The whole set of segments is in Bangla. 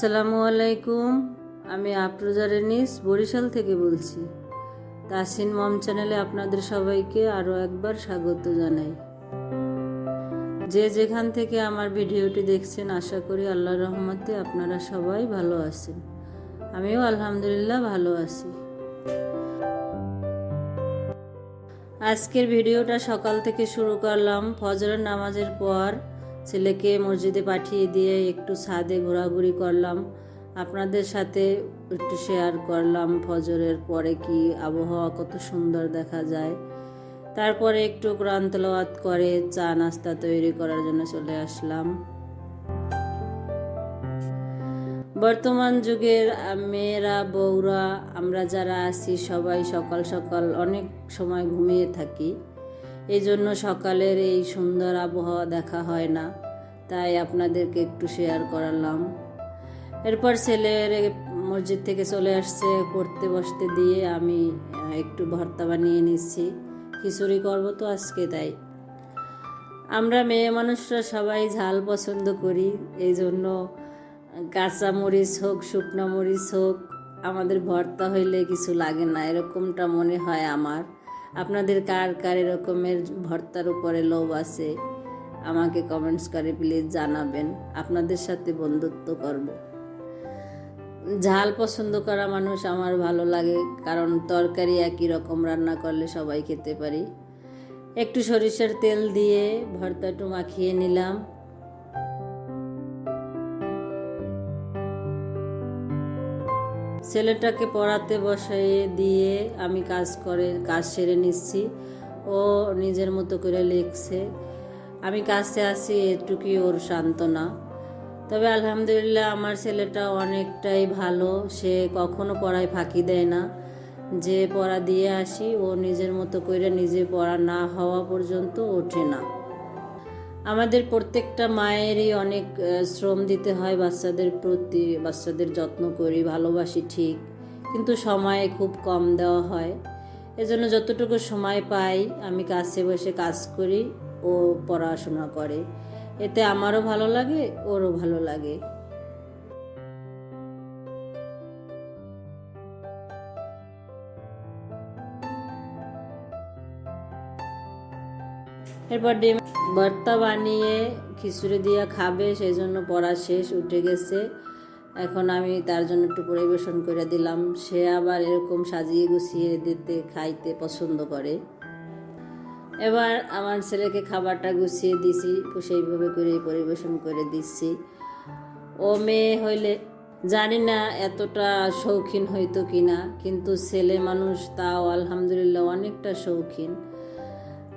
আসসালামু আলাইকুম, আমি আফরোজা রেনিস বরিশাল থেকে বলছি। তাসিন মম চ্যানেলে আপনাদের সবাইকে আরও একবার স্বাগত জানাই। যে যেখান থেকে আমার ভিডিওটি দেখছেন, আশা করি আল্লাহ রহমতে আপনারা সবাই ভালো আছেন। আমিও আলহামদুলিল্লাহ ভালো আছি। আজকের ভিডিওটা সকাল থেকে শুরু করলাম, ফজরের নামাজের পর ছেলেকে মসজিদে পাঠিয়ে দিয়ে একটু ছাদে ঘোরাঘুরি করলাম। আপনাদের সাথে একটু শেয়ার করলাম ফজরের পরে কি আবহাওয়া কত সুন্দর দেখা যায়। তারপরে একটু কোরআন করে চা নাস্তা তৈরি করার জন্য চলে আসলাম। বর্তমান যুগের মেয়েরা, বউরা, আমরা যারা আছি সবাই সকাল সকাল অনেক সময় ঘুমিয়ে থাকি। এই জন্য সকালের এই সুন্দর আবহাওয়া দেখা হয় না। তাই আপনাদেরকে একটু শেয়ার করালাম। এরপর ছেলের মসজিদ থেকে চলে আসছে, পড়তে বসতে দিয়ে আমি একটু ভর্তা বানিয়ে নিচ্ছি। খিচুড়ি করব তো আজকে তাই। আমরা মেয়ে মানুষরা সবাই ঝাল পছন্দ করি এই জন্য কাঁচা মরিচ হোক, শুকনো মরিচ হোক, আমাদের ভর্তা হইলে কিছু লাগে না, এরকমটা মনে হয় আমার। আপনাদের কার কার এরকমের ভর্তার উপরে লোভ আছে? আমাকে কমেন্টস করে প্লিজ জানাবেন। আপনাদের সাথে বন্ধুত্ব করব। ঝাল পছন্দ করা মানুষ আমার ভালো লাগে, কারণ তরকারি একই রকম রান্না করলে সবাই খেতে পারি। একটু সরিষার তেল দিয়ে ভর্তাটু মাখিয়ে নিলাম। ছেলেটাকে পড়াতে বসাইয়ে দিয়ে আমি কাজ করে, কাজ সেরে নিচ্ছি। ও নিজের মতো করে লিখছে। আমি কাছে আছি, এটুকুই ওর সান্ত্বনা। তবে আলহামদুলিল্লাহ আমার ছেলেটা অনেকটাই ভালো। সে কখনো পড়ায় ফাঁকি দেয় না। যে পড়া দিয়ে আসি, ও নিজের মতো করে নিজে পড়া না হওয়া পর্যন্ত ওঠে না। আমাদের প্রত্যেকটা মায়েরই অনেক শ্রম দিতে হয় বাচ্চাদের প্রতি, বাচ্চাদের যত্ন করি, ভালোবাসি ঠিক, কিন্তু সময় খুব কম দেওয়া হয়। এজন্য যতটুকু সময় পাই, আমি কাছে বসে কাজ করি ও পড়াশোনা করে। এতে আমারও ভালো লাগে, ওরও ভালো লাগে। এরপর ডিম, ভর্তা বানিয়ে খিচুড়ি দিয়ে খাবে, সেই জন্য পড়া শেষ, উঠে গেছে। এখন আমি তার জন্য একটু পরিবেশন করে দিলাম। সে আবার এরকম সাজিয়ে গুছিয়ে দিতে, খাইতে পছন্দ করে। এবার আমার ছেলেকে খাবারটা গুছিয়ে দিছি, সেইভাবে করে পরিবেশন করে দিচ্ছি। ও মেয়ে হইলে জানি না এতটা শৌখিন হইতো কিনা, কিন্তু ছেলে মানুষ তাও আলহামদুলিল্লাহ অনেকটা শৌখিন।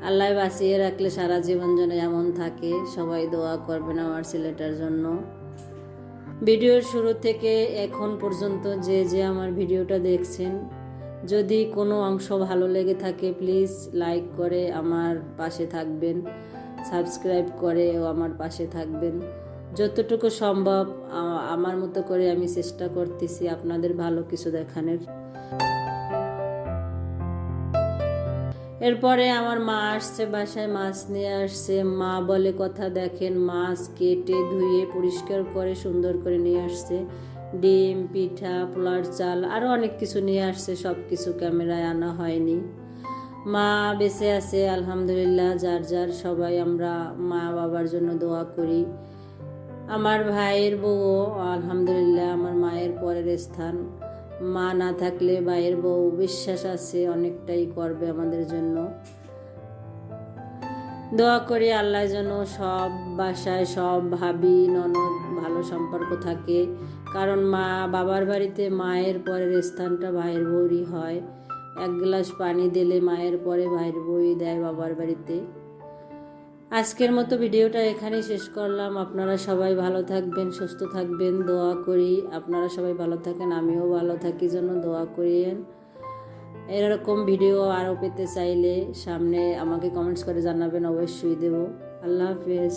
আল্লাহ বাঁচিয়ে রাখলে সারা জীবন যেন এমন থাকে। সবাই দোয়া করবেন আমার ছেলেটার জন্য। ভিডিওর শুরু থেকে এখন পর্যন্ত যে যে আমার ভিডিওটা দেখছেন, যদি কোনো অংশ ভালো লেগে থাকে, প্লিজ লাইক করে আমার পাশে থাকবেন, সাবস্ক্রাইব করে ও আমার পাশে থাকবেন। যতটুকু সম্ভব আমার মতো করে আমি চেষ্টা করতেছি আপনাদের ভালো কিছু দেখানোর। এরপরে আমার মা আসছে, বাসায় মাছ নিয়ে আসছে। মা বলে, কথা দেখেন, মাছ কেটে ধুয়ে পরিষ্কার করে সুন্দর করে নিয়ে আসছে। ডিম, পিঠা, পোলার চাল আরও অনেক কিছু নিয়ে আসছে সব কিছু ক্যামেরায় আনা হয়নি। মা বেঁচে আছে, আলহামদুলিল্লাহ, যার যার সবাই আমরা মা বাবার জন্য দোয়া করি। আমার ভাইয়ের বউও আলহামদুলিল্লাহ, আমার মায়ের পরের স্থান। মা না থাকলে ভাইয়ের বউ বিশ্বাস আছে, অনেকটাই করবে আমাদের জন্য। দোয়া করি আল্লাহ যেন সব বাসায় সব ভাবি, ননদ, ভালো সম্পর্ক থাকে। কারণ মা, বাবার বাড়িতে মায়ের পরের স্থানটা ভাইয়ের বউরই হয়। এক গ্লাস পানি দিলে মায়ের পরে ভাইয়ের বউই দেয় বাবার বাড়িতে। আজকের মতো ভিডিওটা এখানেই শেষ করলাম। আপনারা সবাই ভালো থাকবেন, সুস্থ থাকবেন, দোয়া করি। আপনারা সবাই ভালো থাকেন, আমিও ভালো থাকি, জন্য দোয়া করিয়েন। এরকম ভিডিও আরও পেতে চাইলে সামনে আমাকে কমেন্টস করে জানাবেন, অবশ্যই দেব। আল্লাহ হাফেজ।